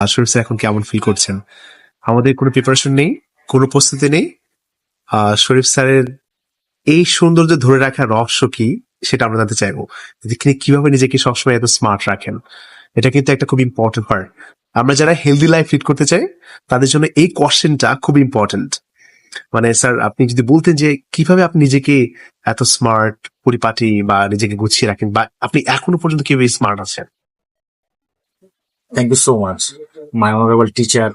শরীফ sir এখন কেমন feel করছেন? আমাদের কোনো প্রিপারেশন নেই, কোনো প্রস্তুতি নেই। শরীফ স্যারের এই সৌন্দর্য ধরে রাখার রহস্য কি, সেটা আমরা জানতে চাইব। তিনি কীভাবে নিজেকে সবসময় এত স্মার্ট রাখেন, এটা কিন্তু একটা খুব ইম্পর্টেন্ট পার্ট আমরা যারা হেলদি লাইফ লিড করতে চাই, তাদের জন্য এই কোশ্চেনটা খুব ইম্পর্টেন্ট মানে স্যার আপনি যদি বলতেন যে কীভাবে আপনি নিজেকে এত স্মার্ট পরিপাটি বা নিজেকে গুছিয়ে রাখেন, বা আপনি এখনও পর্যন্ত কীভাবে স্মার্ট আছেন? Thank you so much, my honorable teacher,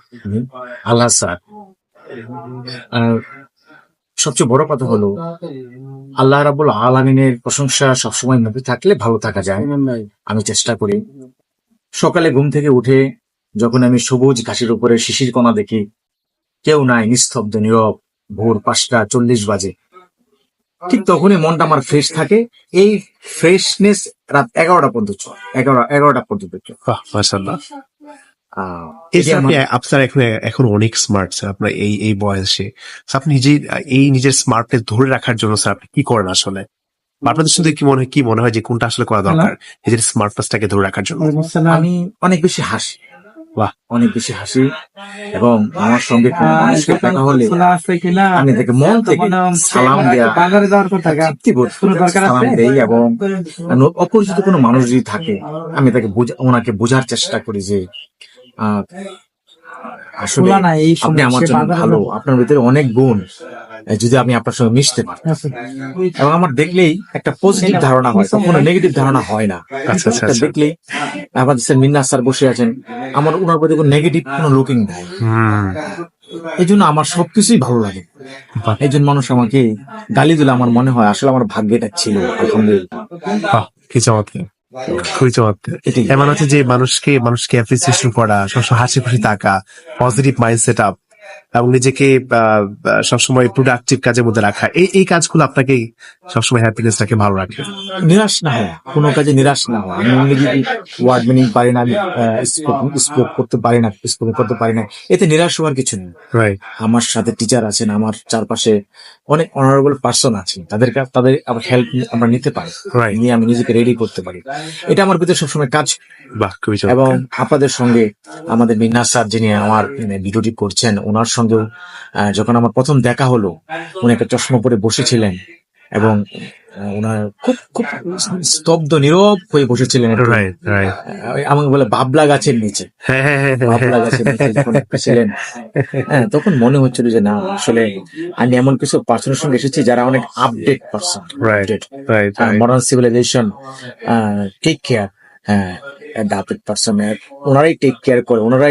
Allah sir. আর সবচেয়ে বড় কথা হলো আল্লাহ রাবুল আলমিনের প্রশংসা সবসময় মুখে থাকলে ভালো থাকা যায়। আমি চেষ্টা করি। সকালে ঘুম থেকে উঠে যখন আমি সবুজ ঘাসের উপরে শিশির কণা দেখি কেউ নাই নিস্তব্ধ নীরব ভোর পাঁচটা চল্লিশ বাজে। ঠিক তখনই মনটা আমার ফ্রেশ থাকে। এই ফ্রেশনেস রাত এগারোটা পর্যন্ত এগারো এগারোটা পর্যন্ত চলে। আমার- আপনার এখন এখন অনেক স্মার্ট স্যার আপনার এই এই বয়সে। আপনি নিজে এই নিজের স্মার্টনেস ধরে রাখার জন্য স্যার আপনি কি করেন আসলে? আপনাদের শুধু কি মনে হয় কি মনে হয় যে কোনটা আসলে করা দরকার? নিজের স্মার্টনেসটাকে ধরে রাখার জন্য। আমি অনেক বেশি হাসি। বাহ। অনেক বেশি হাসি এবং আমার সঙ্গে কোনো মানুষকে দেখা হলে আমি তাকে মন থেকে সালাম দেয়া দেই এবং অপরিচিত কোনো মানুষ যদি থাকে আমি তাকে বোঝা- ওনাকে বোঝার চেষ্টা করি যে আহ, আসলে আপনি আমার জন্য ভালো আপনার ভিতরে অনেক গুণ। যদি আমি আপনার সঙ্গে মিশতে পারি। এবং আমার দেখলেই একটা পজিটিভ ধারণা হয় কখনো নেগেটিভ ধারণা হয় না। আচ্ছা, আচ্ছা, আচ্ছা। দেখলেই আমাদের স্যার মিন্না স্যার বসে আছেন আমার ওনার প্রতি কোনো নেগেটিভ কোনো লুকিং নাই। এই জন্য আমার সবকিছুই ভালো লাগে। বাহ। এই জন্য মানুষ আমাকে গালি দিলে আমার মনে হয় আসলে আমার ভাগ্যটা ছিল আলহামদুলিল্লাহ। কি চমৎকার। খুবই চমৎকার। এমন হচ্ছে যে মানুষকে মানুষকে অ্যাপ্রিসিয়েশন করা সবসময় হাসি খুশি থাকা পজিটিভ মাইন্ড সেট আপ এবং নিজেকে সবসময় প্রোডাক্টিভ কাজের মধ্যে রাখা। এই এই কাজগুলো আপনাকে সবসময় হ্যাপিনেসটাকে ভালো রাখে। নিরাশ না হওয়া কোনো কাজে নিরাশ না হওয়া। আমি ইংরেজি ওয়ার্ড মিনিং পারি না আমি স্পোক করতে পারি না স্পোক করতে পারি না। এতে নিরাশ হওয়ার কিছু নেই। রাইট আমার সাথে টিচার আছেন আমার চারপাশে অনেক অনারেবল পার্সন আছেন। তাদের কাছ তাদের আবার হেল্প আমরা নিতে পারি। নিয়ে আমি নিজেকে রেডি করতে পারি। এটা আমার ভিতরে সবসময় কাজ। এবং আপনাদের সঙ্গে আমাদের মিন্না স্যার যিনি আমার ভিডিওটি করছেন ওনার সঙ্গেও আহ, যখন আমার প্রথম দেখা হলো উনি একটা চশমা পরে বসেছিলেন এবং ওনার খুব খুব স্তব্ধ নীরব হয়ে বসেছিলেন আমাকে বলে বাবলা গাছের নিচে। হ্যাঁ হ্যাঁ হ্যাঁ বাবলা গাছের নিচে যখন ছিলেন হ্যাঁ তখন মনে হচ্ছিল যে না আসলে আমি এমন কিছু পার্সনের সঙ্গে এসেছি যারা অনেক update person modern civilization take care হ্যাঁ অ্যাডাপ্টেড পার্সন ওনারাই টেক কেয়ার করে ওনারাই